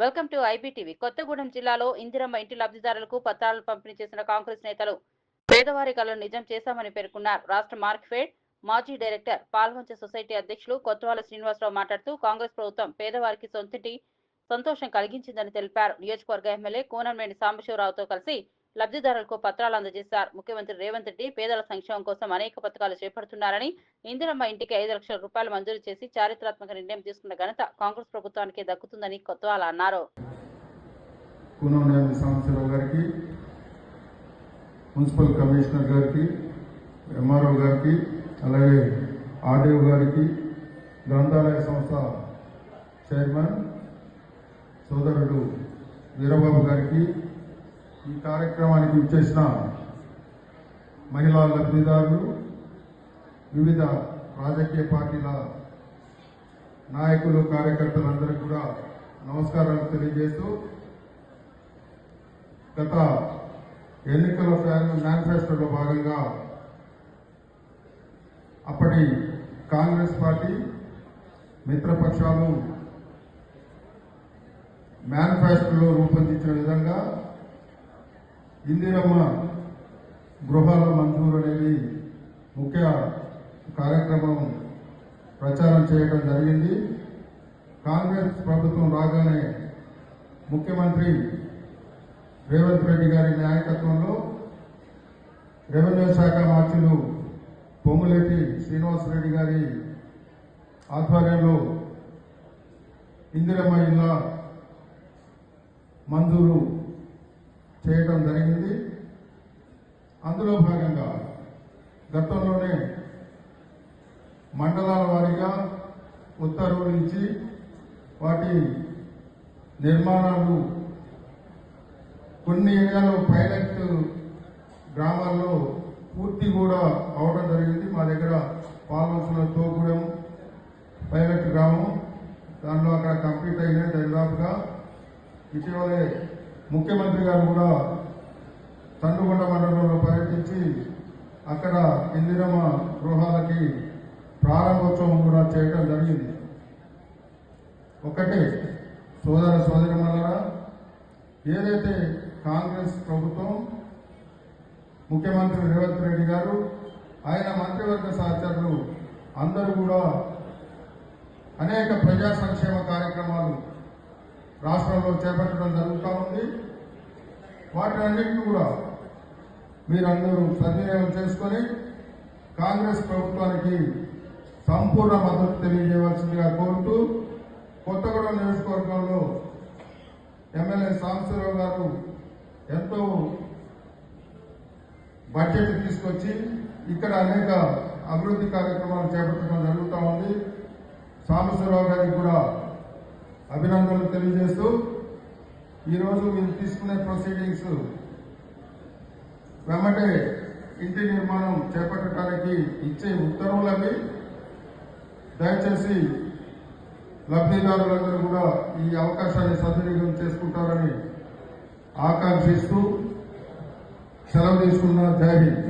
Welcome to IBTV. Kothagudem జిల్లాలో ఇందిరమ్మ ఇంటి లబ్ధిదారులకు పత్రాలు పంపిణీ చేసిన కాంగ్రెస్ నేతలు పేదవారి కలను నిజం చేశామని పేర్కొన్నారు. రాష్ట్ర మార్క్ఫెడ్ మాజీ డైరెక్టర్ పాల్వంచ సొసైటీ అధ్యక్షులు కొత్తవాల శ్రీనివాసరావు మాట్లాడుతూ కాంగ్రెస్ ప్రభుత్వం పేదవారికి సొంతింటి సంతోషం కలిగించిందని తెలిపారు. నియోజకవర్గ ఎమ్మెల్యే కోనంనేని సాంబశివరావుతో కలిసి లబ్ధిదారులకు పత్రాలు అందజేశారు. ముఖ్యమంత్రి రేవంత్ రెడ్డి పేదల సంక్షేమం కోసం అనేక పథకాలు చేపడుతున్నారని ఇందిరమ్మ ఇంటికి ఐదు లక్షల రూపాయలు మంజూరు చేసి చారిత్రాత్మక నిర్ణయం తీసుకున్న ఘనత కాంగ్రెస్ ప్రభుత్వానికి దక్కుతుందని కొత్తవాల అన్నారు. గారికి మున్సిపల్ కమిషనర్ గారికి ఎంఆర్ఓ గారికి అలాగే ఆర్డీఓ గారికి గ్రంథాలయ సంస్థ చైర్మన్ సోదరుడు వీరబాబు గారికి ఈ కార్యక్రమానికి ఇచ్చేసిన మహిళా లబ్ధిదారులు వివిధ రాజకీయ పార్టీల నాయకులు కార్యకర్తలందరికీ కూడా నమస్కారాలు తెలియజేస్తూ గత ఎన్నికల మేనిఫెస్టోలో భాగంగా అప్పటి కాంగ్రెస్ పార్టీ మిత్రపక్షాలు మేనిఫెస్టోలో రూపొందించిన విధంగా ఇందిరమ్మ గృహాల మంజూరు అనేది ముఖ్య కార్యక్రమం ప్రచారం చేయడం జరిగింది. కాంగ్రెస్ ప్రభుత్వం రాగానే ముఖ్యమంత్రి రేవంత్ రెడ్డి గారి నాయకత్వంలో రెవెన్యూ శాఖ మార్చులు పొంగులేటి శ్రీనివాసరెడ్డి గారి ఆధ్వర్యంలో ఇందిరమ్మ ఇళ్ళ మంజూరు చేయటం జరిగింది. అందులో భాగంగా గతంలోనే మండలాల వారీగా ఉత్తర్వులు ఇచ్చి వాటి నిర్మాణాలు కొన్ని ఏరియాలో పైలట్ గ్రామాల్లో పూర్తి కూడా అవడం జరిగింది. మా దగ్గర పాలవలసిన తోగూడెం పైలట్ గ్రామం దానిలో అక్కడ కంప్లీట్ అయిన దాదాపుగా ఇటీవలే ముఖ్యమంత్రి గారు కూడా తండుగొండ మండలంలో పర్యటించి అక్కడ ఇందిరమ్మ గృహాలకి ప్రారంభోత్సవం కూడా చేయడం జరిగింది. ఒకటే సోదర సోదరిమన్నారా ఏదైతే కాంగ్రెస్ ప్రభుత్వం ముఖ్యమంత్రి రేవంత్ రెడ్డి గారు ఆయన మంత్రివర్గ సహచరులు అందరూ కూడా అనేక ప్రజా సంక్షేమ కార్యక్రమాలు రాష్ట్రంలో చేపట్టడం జరుగుతూ ఉంది. వాటినన్నింటినీ కూడా మీరందరూ సద్వినియోగం చేసుకొని కాంగ్రెస్ ప్రభుత్వానికి సంపూర్ణ మద్దతు తెలియజేయవలసిందిగా కోరుతూ కొత్తగూడెం నియోజకవర్గంలో ఎమ్మెల్యే సాంబశివరావు గారు ఎంతో బడ్జెట్ తీసుకొచ్చి ఇక్కడ అనేక అభివృద్ధి కార్యక్రమాలు చేపట్టడం జరుగుతూ ఉంది. సాంబశివరావు గారికి కూడా అభినందనలు తెలియజేస్తూ ఈరోజు మీరు తీసుకునే ప్రొసీడింగ్స్ వెంబటే ఇంటి నిర్మాణం చేపట్టడానికి ఇచ్చే ఉత్తర్వులవి దయచేసి లబ్ధిదారులందరూ కూడా ఈ అవకాశాన్ని సద్వినియోగం చేసుకుంటారని ఆకాంక్షిస్తూ సెలవు తీసుకున్న. జై హింద్.